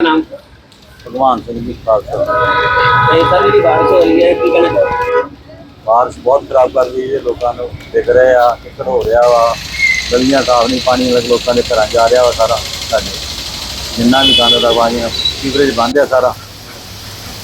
ਨਾਮ ਭਗਵਾਨ ਸਿੰਘ ਜੀ ਖਾਲਸਾ ਇਹ ਸਰ ਜਿਹੜੀ ਬਾਰਿਸ਼ ਹੋ ਰਹੀ ਹੈ ਕੀ ਕਹਿਣਾ ਚਾਹੋਗੇ ਬਾਰਿਸ਼ ਬਹੁਤ ਖਰਾਬ ਕਰ ਰਹੀ ਹੈ ਲੋਕਾਂ ਨੂੰ ਦਿਖ ਰਹੇ ਆ ਕਿੱਕਰ ਹੋ ਰਿਹਾ ਵਾ ਗਲੀਆਂ ਸਾਫ਼ ਨਹੀਂ ਪਾਣੀ ਲੱਗ ਲੋਕਾਂ ਦੇ ਘਰਾਂ ਜਾ ਰਿਹਾ ਵਾ ਸਾਰਾ ਸਾਡੇ ਜਿੰਨਾ ਵੀ ਗੰਦ ਦਾ ਪਾਣੀ ਆ, ਸੀਵਰੇਜ ਬੰਦ ਆ ਸਾਰਾ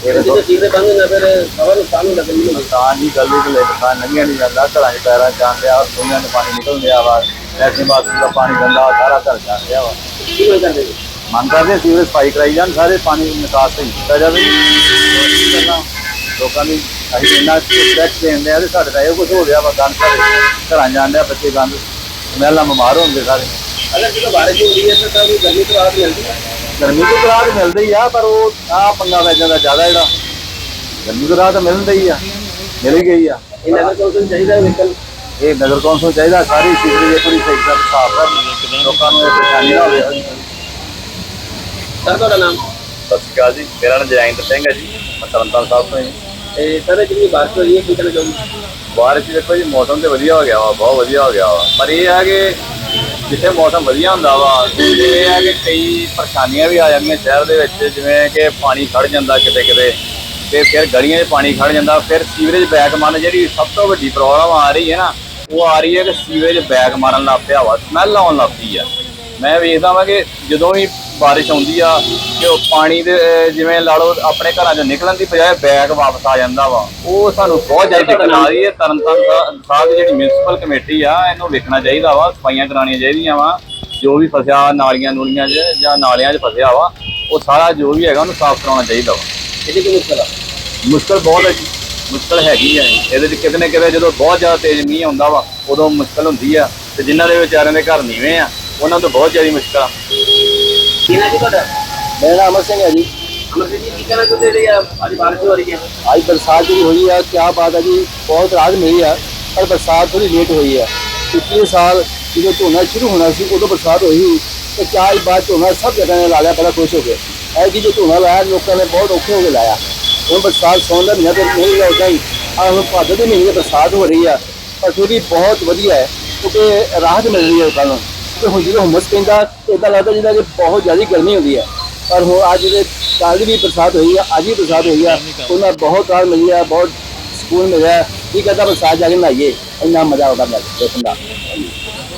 ਇਹ ਜਦੋਂ ਚੀਜ਼ੇ ਬੰਦ ਨਾ ਫਿਰ ਸਵਾਲ ਨੁਕਸਾਨ ਹੁੰਦਾ ਕਰੀ ਨਹੀਂ ਨੁਕਸਾਨ ਦੀ ਗਲੀ ਦੇ ਨੁਕਸਾਨ ਨੰਗੀਆਂ ਨਹੀਂ ਜਾਂਦਾ ਘਰਾਂ 'ਚ ਪੈਰਾਂ 'ਚ ਜਾਂਦੇ ਆ ਸੁਣਿਆ ਨੂੰ ਪਾਣੀ ਨਿਕਲ ਰਿਹਾ ਵਾ ਐਸੇ ਬਾਥਰੂਮ ਦਾ ਪਾਣੀ ਗੰਦਾ ਸਾਰਾ ਘਰ ਜਾ ਰਿਹਾ ਵਾ ਕੀ ਮੰਗ ਕਰਦੇ? ਜੀ ਮੰਗ ਕਰਦੇ ਸੀਵਰੇਜ ਸਫ਼ਾਈ ਕਰਾਈ ਜਾਣ ਸਾਰੇ ਪਾਣੀ ਨਿਕਾਸ ਸਹੀ ਕੀਤਾ ਜਾਵੇ। ਕਰਨਾ? ਲੋਕਾਂ ਦੀ ਅਸੀਂ ਇੰਨਾ ਟੈਕਸ ਦੇਂਦੇ ਆ ਤੇ ਸਾਡੇ ਦਾ ਇਹ ਕੁਝ ਹੋ ਗਿਆ ਵਾ ਗੰਦ ਸਾਰੇ ਘਰਾਂ ਜਾਂਦੇ ਆ ਬੱਚੇ ਗੰਦ ਮਹਿਲਾ ਬਿਮਾਰ ਹੁੰਦੇ ਸਾਰੇ। ਅਗਰ ਜਦੋਂ ਬਾਰਿਸ਼ ਹੋ ਰਹੀ ਹੈ ਤਾਂ ਤਾਂ ਗਰਮੀ ਤੋਂ ਰਾਹਤ ਮਿਲਦੀ ਹੈ? ਗਰਮੀ ਤੋਂ ਰਾਹਤ ਮਿਲਦੀ ਆ ਪਰ ਉਹ ਆ ਪੰਗਾ ਪੈ ਜਾਂਦਾ ਜ਼ਿਆਦਾ ਜਿਹੜਾ। ਗਰਮੀ ਤੋਂ ਰਾਹਤ ਮਿਲਦਾ ਆ ਮਿਲ ਗਈ ਆ। ਇਹ ਨਗਰ ਕੌਂਸਲ ਚਾਹੀਦਾ ਵਿਕਲ ਇਹ ਨਗਰ ਕੌਂਸਲ ਚਾਹੀਦਾ ਸਾਰੀ ਸੀਵਰੇਜ ਪੂਰੀ ਸਹੀ ਤਰ੍ਹਾਂ ਸਾਫ਼ ਕਰ ਲੋਕਾਂ ਨੂੰ ਇਹ ਪਰੇਸ਼ਾਨੀ ਨਾ ਹੋਵੇ। ਸਰ ਤੁਹਾਡਾ ਨਾਮ? ਸਤਿ ਸ਼੍ਰੀ ਅਕਾਲ ਜੀ। ਮੇਰਾ ਨਾਮ ਜੈਂਤ ਸਿੰਘ ਹੈ ਜੀ। ਮੈਂ ਤਰਨਤਾਰਨ ਸਾਹਿਬ ਤੋਂ ਹਾਂ ਜੀ। ਇਹ ਸਰ ਜਿਹੜੀ ਬਾਰਿਸ਼ ਹੋ ਰਹੀ ਹੈ ਕੀ ਕਹਿਣਾ ਚਾਹੋਗੇ? ਬਾਰਿਸ਼ ਦੇਖੋ ਜੀ ਮੌਸਮ ਤੇ ਵਧੀਆ ਹੋ ਗਿਆ ਵਾ ਬਹੁਤ ਵਧੀਆ ਹੋ ਗਿਆ ਵਾ। ਪਰ ਇਹ ਹੈ ਕਿ ਜਿੱਥੇ ਮੌਸਮ ਵਧੀਆ ਹੁੰਦਾ ਵਾ ਇਹ ਹੈ ਕਿ ਕਈ ਪਰੇਸ਼ਾਨੀਆਂ ਵੀ ਆ ਜਾਂਦੀਆਂ ਸ਼ਹਿਰ ਦੇ ਵਿੱਚ ਜਿਵੇਂ ਕਿ ਪਾਣੀ ਖੜ ਜਾਂਦਾ ਕਿਤੇ ਕਿਤੇ ਤੇ ਫਿਰ ਗਲੀਆਂ 'ਚ ਪਾਣੀ ਖੜ ਜਾਂਦਾ ਫਿਰ ਸੀਵਰੇਜ ਬੈਕ ਮਾਰਨ ਜਿਹੜੀ ਸਭ ਤੋਂ ਵੱਡੀ ਪ੍ਰੋਬਲਮ ਆ ਰਹੀ ਹੈ ਨਾ ਉਹ ਆ ਰਹੀ ਹੈ ਕਿ ਸੀਵਰੇਜ ਬੈਕ ਮਾਰਨ ਲੱਗ ਪਿਆ ਵਾ ਸਮੈਲ ਆਉਣ ਲੱਗ ਪਈ ਆ। ਮੈਂ ਵੇਖਦਾ ਵਾਂ ਕਿ ਜਦੋਂ ਵੀ ਬਾਰਿਸ਼ ਆਉਂਦੀ ਆ ਕਿ ਉਹ ਪਾਣੀ ਦੇ ਜਿਵੇਂ ਲਾ ਲਓ ਆਪਣੇ ਘਰਾਂ 'ਚੋਂ ਨਿਕਲਣ ਦੀ ਬਜਾਏ ਬੈਗ ਵਾਪਸ ਆ ਜਾਂਦਾ ਵਾ। ਉਹ ਸਾਨੂੰ ਬਹੁਤ ਜ਼ਿਆਦਾ ਦਿੱਕਤ ਆ ਰਹੀ ਹੈ। ਤਰਨਤਾਰਨ ਸਾਹਿਬ ਦੀ ਜਿਹੜੀ ਮਿਊਨਿਸਪਲ ਕਮੇਟੀ ਆ ਇਹਨੂੰ ਵੇਖਣਾ ਚਾਹੀਦਾ ਵਾ ਸਫਾਈਆਂ ਕਰਾਉਣੀਆਂ ਚਾਹੀਦੀਆਂ ਵਾ। ਜੋ ਵੀ ਫਸਿਆ ਨਾਲੀਆਂ ਨੂਲੀਆਂ 'ਚ ਜਾਂ ਨਾਲਿਆਂ 'ਚ ਫਸਿਆ ਵਾ ਉਹ ਸਾਰਾ ਜੋ ਵੀ ਹੈਗਾ ਉਹਨੂੰ ਸਾਫ਼ ਕਰਾਉਣਾ ਚਾਹੀਦਾ ਵਾ। ਇਹਦੀ ਕੀ ਮੁਸ਼ਕਲ ਆ? ਮੁਸ਼ਕਲ ਬਹੁਤ ਹੈ ਮੁਸ਼ਕਲ ਹੈਗੀ ਹੈ ਇਹਦੇ ਵਿੱਚ ਕਿਤੇ ਨਾ ਕਿਤੇ ਜਦੋਂ ਬਹੁਤ ਜ਼ਿਆਦਾ ਤੇਜ਼ ਮੀਂਹ ਆਉਂਦਾ ਵਾ ਉਦੋਂ ਮੁਸ਼ਕਲ ਹੁੰਦੀ ਆ। ਤੇ ਜਿਨ੍ਹਾਂ ਦੇ ਵਿਚਾਰਿਆਂ ਦੇ ਘਰ ਨੀਵੇਂ ਆ ਉਹਨਾਂ ਤੋਂ ਬਹੁਤ ਜ਼ਿਆਦਾ ਮੁਸ਼ਕਲ ਆ। ਕੀ ਨਾ ਜੀ ਤੁਹਾਡਾ? ਮੇਰਾ ਨਾਮ ਅਮਰ ਸਿੰਘ ਹੈ ਜੀ। ਅਮਰਜੀਤ ਜੀ ਕੀ ਕਹਿਣਾ ਚਾਹੁੰਦੇ ਜੀ? ਅੱਜ ਬਾਰਿਸ਼ ਹੋ ਰਹੀ ਹੈ। ਅੱਜ ਬਰਸਾਤ ਜਿਹੜੀ ਹੋਈ ਹੈ ਕੀ ਬਾਤ ਹੈ ਜੀ ਬਹੁਤ ਰਾਹਤ ਮਿਲੀ ਹੈ ਪਰ ਬਰਸਾਤ ਥੋੜੀ ਲੇਟ ਹੋਈ ਹੈ ਪਿਛਲੇ ਸਾਲ ਜਦੋਂ ਝੋਨਾ ਸ਼ੁਰੂ ਹੋਣਾ ਸੀ ਉਦੋਂ ਬਰਸਾਤ ਹੋਈ ਤੇ ਕਿਆ ਇਸ ਬਾਤ ਝੋਨਾ ਸਭ ਜਗ੍ਹਾ ਨੇ ਲਾ ਲਿਆ ਬੜਾ ਖੁਸ਼ ਹੋ ਗਏ। ਐ ਕਿ ਜੋ ਝੋਨਾ ਲਾਇਆ ਲੋਕਾਂ ਨੇ ਬਹੁਤ ਔਖੇ ਹੋ ਕੇ ਲਾਇਆ। ਹੁਣ ਬਰਸਾਤ ਸੌਣ ਦਾ ਮਹੀਨਾ ਤੇ ਨਹੀਂ ਲੱਗਦਾ ਹੀ। ਆ ਹੁਣ ਭਾਦੋ ਦੇ ਮਹੀਨੇ ਬਰਸਾਤ ਹੋ ਰਹੀ ਹੈ ਪਰ ਵੀ ਬਹੁਤ ਵਧੀਆ ਹੈ ਕਿਉਂਕਿ ਰਾਹਤ ਮਿਲ ਰਹੀ ਹੈ ਲੋਕਾਂ ਨੂੰ। ਤੇ ਹੁਣ ਜਦੋਂ ਹੁਮਸ ਪੈਂਦਾ ਇਦਾਂ ਲੱਗਦਾ ਜਿੱਦਾਂ ਕਿ ਬਹੁਤ ਜ਼ਿਆਦਾ ਗਰਮੀ ਹੁੰਦੀ ਹੈ। ਪਰ ਹੁਣ ਅੱਜ ਦੇ ਕੱਲ੍ਹ ਵੀ ਬਰਸਾਤ ਹੋਈ ਹੈ ਅੱਜ ਵੀ ਬਰਸਾਤ ਹੋਈ ਹੈ ਉਹਨਾਂ ਬਹੁਤ ਰਾਹਤ ਮਿਲੀ ਹੈ ਬਹੁਤ ਸਕੂਨ ਮਿਲਿਆ। ਕੀ ਕਹਿੰਦਾ ਬਰਸਾਤ ਜਾ ਕੇ ਨਹਾਈਏ, ਇੰਨਾ ਮਜ਼ਾ ਆਉਂਦਾ ਦੇਖਣ ਦਾ।